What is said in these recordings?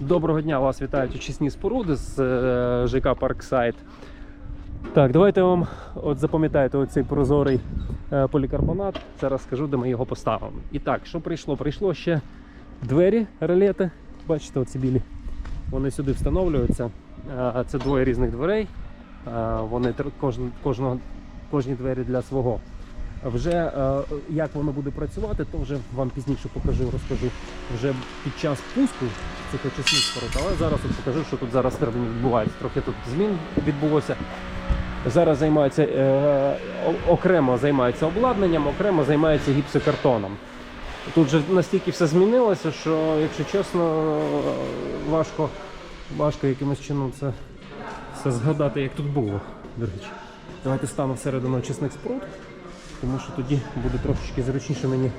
Доброго дня, вас вітають очисні споруди з е, ЖК Парксайд. Так, давайте вам от запам'ятайте оцей прозорий е, полікарбонат. Зараз скажу, де ми його поставимо. І так, що прийшло? Прийшло ще двері релети. Бачите, оці білі. Вони сюди встановлюються. Е, Це двоє різних дверей. Вони кожного, кожні двері для свого. Вже як воно буде працювати, то вже вам пізніше покажу, розкажу вже під час пуску цих очисних споруд. Але зараз от покажу, що тут зараз всередині відбувається. Трохи тут змін відбулося. Зараз займаються е, окремо займаються обладнанням, окремо займаються гіпсокартоном. Тут вже настільки все змінилося, що, якщо чесно, важко, важко якимось чином це все згадати, як тут було. До речі, давайте стану всередину очисних споруд, тому що тоді буде трошечки зручніше мені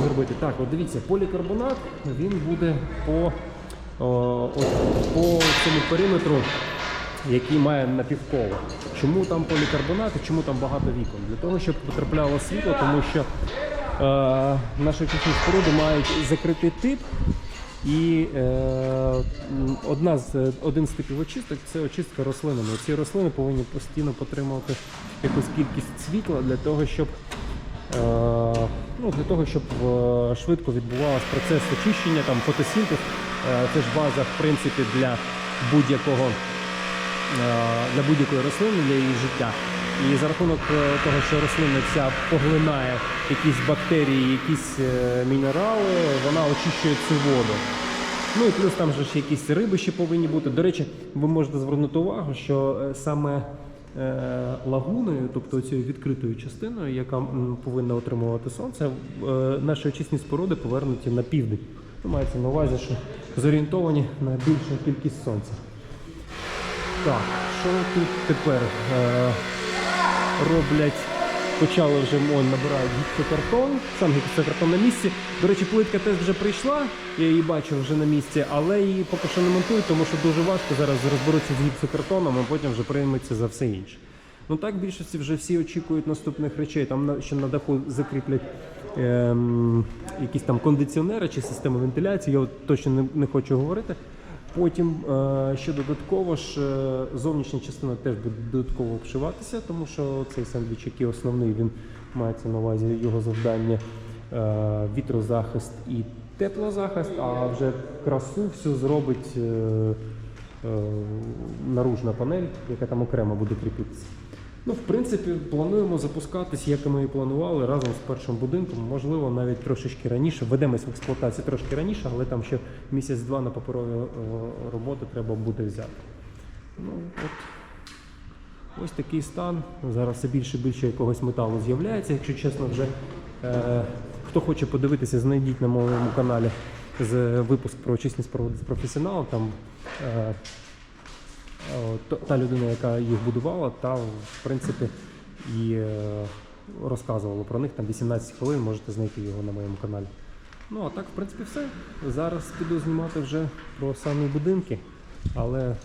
зробити. Так, от дивіться, полікарбонат він буде по, о, от, по цьому периметру, який має напівколо. Чому там полікарбонат і чому там багато вікон? Для того, щоб потрапляло світло, тому що е, наші очисні споруди мають закритий тип. І е, одна з, один з типів очисток це очистка рослинами. Ці рослини повинні постійно потримувати якусь кількість світла для того, щоб ну, для того, щоб е, швидко відбувався процес очищення, там фотосинтез. Е, Це ж база, в принципі, для будь-якого е, для будь-якої рослини, для її життя. І за рахунок е, того, що рослина ця поглинає якісь бактерії, якісь е, мінерали, вона очищує цю воду. Ну і плюс там же ж якісь риби ще повинні бути. До речі, ви можете звернути увагу, що е, саме е, лагуною, тобто цією відкритою частиною, яка повинна отримувати сонце, е, наші очисні споруди повернуті на південь. Мається на увазі, що зорієнтовані на більшу кількість сонця. Так, що тут тепер е, роблять? Почали вже он, набирають гіпсокартон, сам гіпсокартон на місці. До речі, плитка теж вже прийшла, я її бачив вже на місці, але її поки що не монтують, тому що дуже важко зараз розберуться з гіпсокартоном, а потім вже прийметься за все інше. Ну так в більшості вже всі очікують наступних речей. Там ще на даху закріплять ем, якісь там кондиціонери чи систему вентиляції, я от точно не, не хочу говорити. Потім е, ще додатково ж е, зовнішня частина теж буде додатково обшиватися, тому що цей сендвіч, який основний, він мається на увазі його завдання е, вітрозахист і теплозахист, а вже красу всю зробить наружна панель, яка там окремо буде кріпитися. Ну, в принципі, плануємо запускатись, як ми і планували, разом з першим будинком. Можливо, навіть трошечки раніше. Ведемось в експлуатацію трошки раніше, але там ще місяць-два на паперові е, роботи треба буде взяти. Ну, от. Ось такий стан. Зараз все більше і більше якогось металу з'являється. Якщо чесно, вже е, хто хоче подивитися, знайдіть на моєму каналі з випуск про очисні з професіоналом. Там е, та людина, яка їх будувала, та в принципі і е, розказувала про них там 18 хвилин, можете знайти його на моєму каналі. Ну а так, в принципі, все. Зараз піду знімати вже про самі будинки, але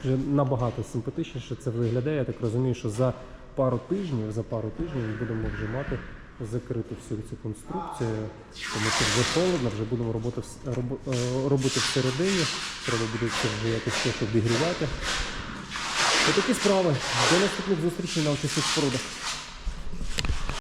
вже набагато симпатичніше це виглядає. Я так розумію, що за пару тижнів, за пару тижнів будемо вже мати закрити всю цю конструкцію, тому що вже холодно, вже будемо роботи, е, робити всередині. Треба буде це вже якось щось обігрівати. Отакі справи. До наступних зустрічей на очисних спорудах.